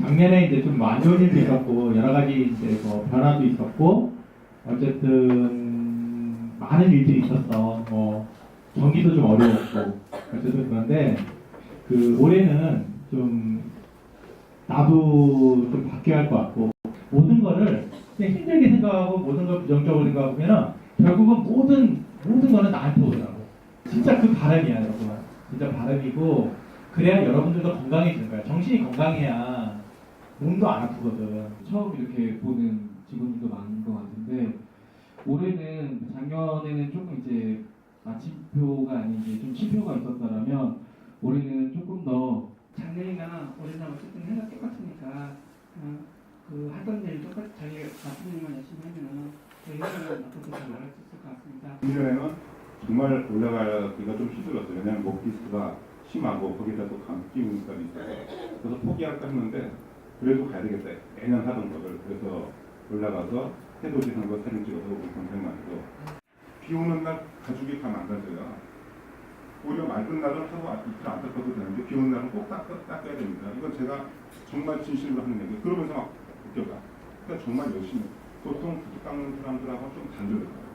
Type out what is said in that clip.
작년에 이제 좀안 좋은 일도 있었고 여러 가지 이제 뭐 변화도 있었고 어쨌든 많은 일들이 있었어. 뭐 경기도 좀 어려웠고 어쨌든 그런데 그 올해는 좀 나도 좀 바뀌어야 할 것 같고 모든 거를 그냥 힘들게 생각하고 모든 걸 부정적으로 생각하면 결국은 모든 모든 거는 나한테 오더라고. 진짜 그 바람이야 여러분. 진짜 바람이고 그래야 여러분들도 건강해지는 거야. 정신이 건강해야 몸도 안 아프거든. 처음 이렇게 보는 직원들도 많은 것 같은데 올해는 작년에는 조금 이제 마침표가 아닌 이제 좀 쉼표가 있었다라면 올해는 조금 더 작년이나 올해나 어쨌든 해가 똑같으니까 어, 그 하던 일 똑같이 자기 같은 일만 열심히 하면은 저희는 앞으로 잘 나갈 수 있을 것 같습니다. 1년에는 정말 올라가기가 좀 힘들었어요. 왜냐하면 목 디스크가 심하고 거기다 또 감기 운까지 있어서 그래서 포기할까 했는데 그래도 가야 되겠다. 매년 하던 거를 그래서 올라가서 해돋이 한거 사진 찍어서 우리 동생 만들고 비 오는 날 가죽이 다 망가져요. 오히려 맑은 날은 아- 이틀 안 닦아도 되는데 비 오는 날은 꼭 닦, 닦아야 됩니다. 이건 제가 정말 진심으로 하는 얘기. 그러면서 막 느껴봐. 그러니까 정말 열심히. 보통 구두 닦는 사람들하고 좀 다르거든요.